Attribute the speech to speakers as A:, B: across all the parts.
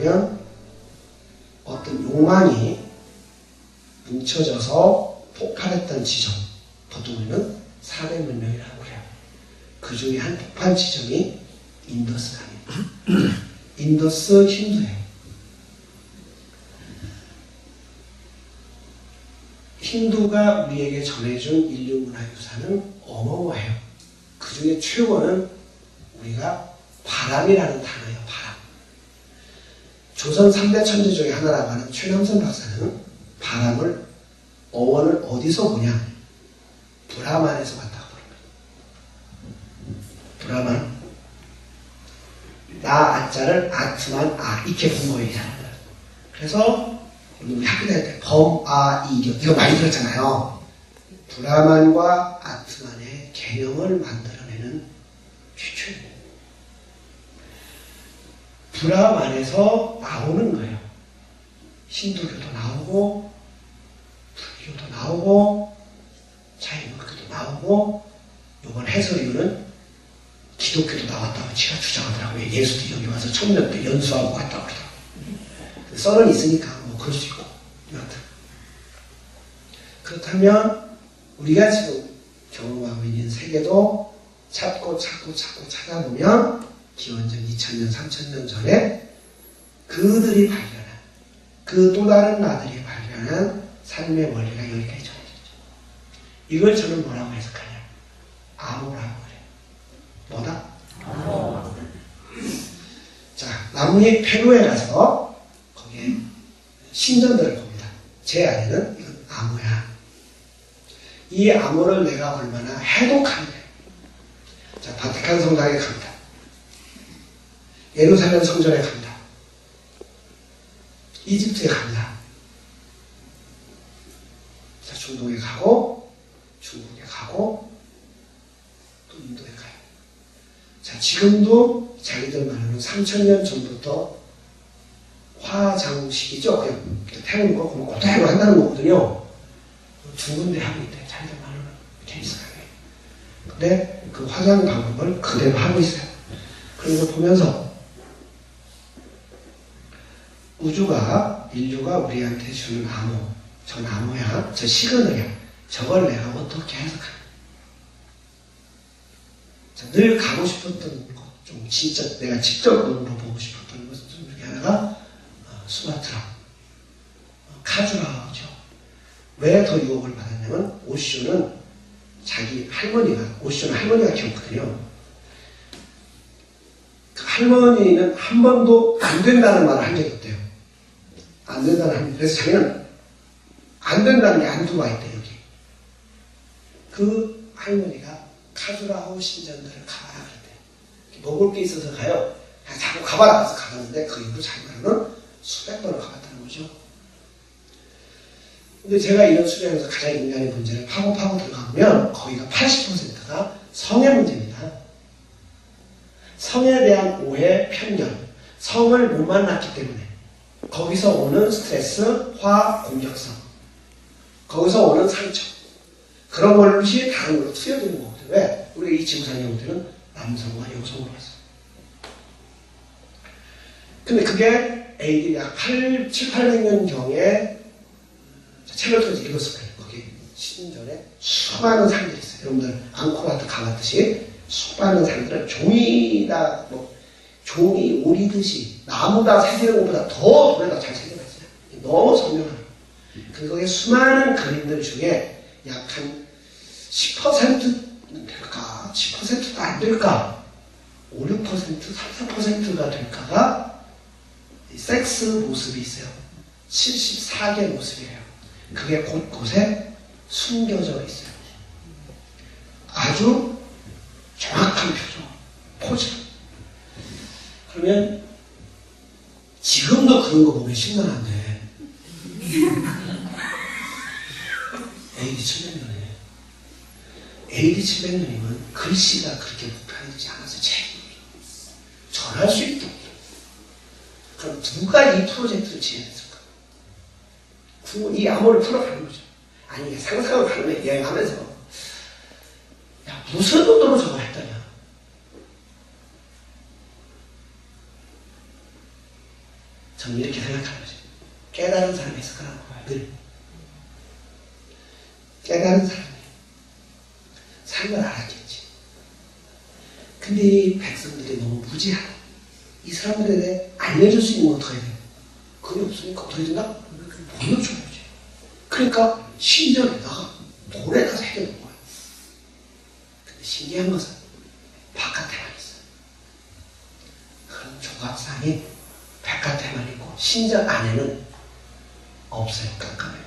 A: 하면 어떤 욕망이 뭉쳐져서 폭발했던 지점, 보통 우리는 400몇 명이라고 그래요. 그 중에 한 폭발 지점이 인더스 강입니다. 인더스 힌두예요. 힌두가 우리에게 전해준 인류 문화 유산은 어마어마해요. 그 중에 최고는 우리가 바람이라는 단어예요. 조선 3대 천재 중에 하나라고 하는 최남선 박사는 바람을 어원을 어디서 보냐? 브라만에서 봤다고 그럽니다. 브라만. 나 아자를 아트만 아 이렇게 본 거예요. 그래서 우리 학교 다닐 때 범, 아, 이 이거 많이 들었잖아요. 브라만과 아트만의 개념을 만들어내는 최초입니다. 브라만에서 나오는 거예요. 힌두교도 나오고 불교도 나오고 자유학교도 나오고 이번 해설위원은 기독교도 나왔다고 제가 주장하더라고요. 예수도 여기 와서 천년 때 연수하고 갔다고 그러더라고요. 썰은 있으니까 뭐 그럴 수 있고 여하튼 그렇다면 우리가 지금 경험하고 있는 세계도 찾고 찾고 찾고 찾아보면 기원전 2000년 3000년 전에 그들이 발견한 그 또 다른 나들이 발견한 삶의 원리가 여기까지 전해졌죠. 이걸 저는 뭐라고 해석하냐? 암호라고 그래요. 뭐다? 자, 남미 페루에 가서 거기에 신전들을 봅니다. 제 아내는 이건 암호야. 이 암호를 내가 얼마나 해독하느냐. 자, 바티칸 성당에 갑니다. 예루살렘 성전에 갑니다. 이집트에 갑니다. 자, 중동에 가고, 중국에 가고, 또 인도에 가요. 자, 지금도 자기들 말로는 3천년 전부터 화장식이죠. 그냥 태우는 거, 그럼 그대로 한다는 거거든요. 두 군데 하고 있대. 자기들 말로는 테니스가게. 근데 그 화장 방법을 그대로 하고 있어요. 걸 보면서 우주가, 인류가 우리한테 주는 암호, 저 나무야, 저 시그널이야. 저걸 내가 어떻게. 자, 늘 가고 싶었던 곳, 좀 진짜 내가 직접 눈으로 보고 싶었던 곳 중에 하나가 어, 수마트라, 어, 카주라죠. 왜 더 유혹을 받았냐면 오쇼는 자기 할머니가 오쇼는 할머니가 키웠거든요. 그 할머니는 한 번도 안 된다는 말을 한 적이 없대요. 안 된다는 할머니. 그래서 자기는 안 된다는 게 한두 가 있대 여기. 그 할머니가 카주라호 신전들을 가봐라 그랬대. 먹을 게 있어서 가요. 그냥 자꾸 가봐라 해서 가봤는데 그 이후로 자기 말로는 수백 번을 가봤다는 거죠. 근데 제가 이런 수련에서 가장 인간의 문제를 파고 파고 들어가보면 거기가 80%가 성의 문제입니다. 성에 대한 오해, 편견, 성을 못 만났기 때문에 거기서 오는 스트레스, 화, 공격성, 거기서 오는 상처 그런 것이 다른 걸로 투여되는 거거든요. 왜? 우리가 이 지구상의 형태는 남성과 여성으로 봤어요. 근데 그게 AD 약 8, 7, 800년경에 책을 통해서 읽었을 거예요. 거기 신전에 수많은 상들이 있어요. 여러분들 앙코르와트 가봤듯이 수많은 상들은 종이다, 뭐, 종이 오리듯이 나무다 새기는 것보다 더 돈에다 잘 새겨놨어요. 너무. 그리고 거기에 수많은 그림들 중에 약 한 10%는 될까? 10%도 안 될까? 5, 6%, 3, 4%가 될까가 섹스 모습이 있어요. 74개 모습이에요. 그게 곳곳에 숨겨져 있어요. 아주 정확한 표정, 포즈. 그러면 지금도 그런 거 보면 심란한데 AD 700년에 AD 700년이면 글씨가 그렇게 보편하지 않아서 책이 전할 수 있다. 그럼 누가 이 프로젝트를 진행했을까? 구- 이 암호를 풀어가는 거죠. 아니 상상을 여행하면서 야 무슨 돈으로 저걸 했더냐? 저는 이렇게 생각하는 거죠. 깨달은 거라고 봐요. 늘. 깨달은 사람이. 삶을 알았겠지. 근데 이 백성들이 너무 무지하다. 이 사람들에 대해 알려줄 수 있는 건 어떻게 해야 돼요? 그게 없으니까 어떻게 된다? 보여줘야지. 그러니까 신전에다가 노래가 새겨놓은 거예요. 근데 신기한 것은 바깥에만 있어요. 그런 조각상이 바깥에만 있고 신전 안에는 없어요. 깜깜해요.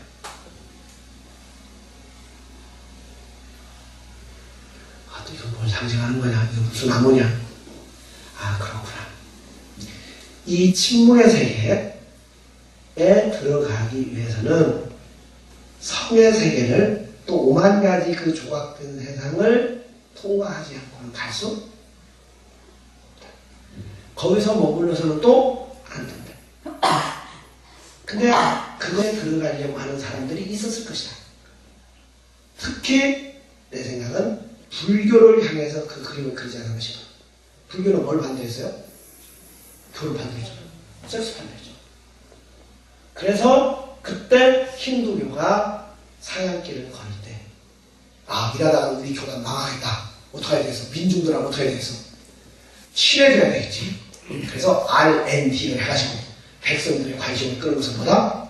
A: 아, 또 이건 뭘 상징하는 거냐? 이거 무슨 나무냐? 아, 그렇구나. 이 침묵의 세계에 들어가기 위해서는 성의 세계를 또 오만 가지 그 조각된 세상을 통과하지 않고는 갈 수 없다. 거기서 머물러서는 또. 근데 그거에 들어가려고 하는 사람들이 있었을 것이다. 특히 내 생각은 불교를 향해서 그 그림을 그리지 않은 것이다. 불교는 뭘 반대했어요? 교를 반대했죠. 섹스 반대했죠. 그래서 그때 힌두교가 사양길을 걸을 때, 아, 이러다가 우리 교가 망하겠다. 어떻게 해야 되겠어? 민중들하고 어떻게 해야 되겠어? 친해져야 되겠지. 그래서 R&D를 해가지고 백성들의 관심을 끄는 것은 뭐다?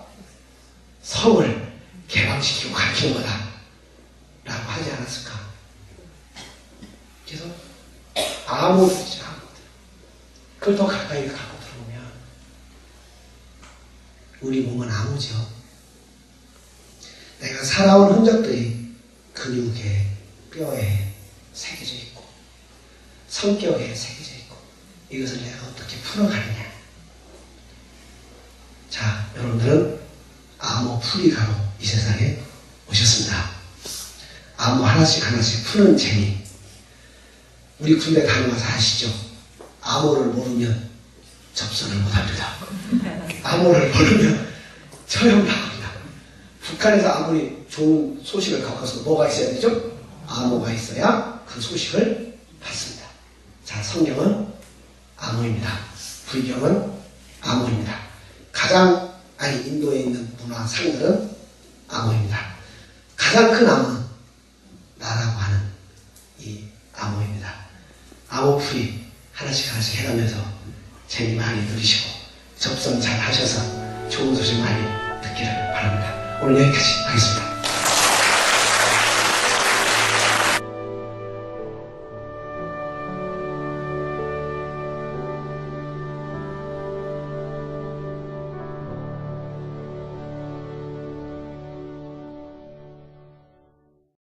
A: 성을 개방시키고 가르치는 거다. 라고 하지 않았을까? 그래서 아무렇지 않거든. 그걸 더 가까이 갖고 들어오면 우리 몸은 아무죠. 내가 살아온 흔적들이 근육에, 뼈에 새겨져 있고 성격에 새겨져 있고 이것을 내가 어떻게 풀어가느냐. 자, 여러분들은 암호 풀이 가로 이 세상에 오셨습니다. 암호 하나씩 하나씩 푸는 재미. 우리 군대 다녀와서 아시죠? 암호를 모르면 접선을 못합니다. 암호를 모르면 처형 당합니다. 북한에서 아무리 좋은 소식을 갖고 와서 뭐가 있어야 되죠? 암호가 있어야 그 소식을 받습니다. 자, 성경은 암호입니다. 불경은 암호입니다. 가장 아니 인도에 있는 문화 상들은 암호입니다. 가장 큰 암호는 나라고 하는 이 암호입니다. 암호풀이 하나씩 하나씩 해가면서 재미 많이 들으시고 접선 잘 하셔서 좋은 소식 많이 듣기를 바랍니다. 오늘 여기까지 하겠습니다.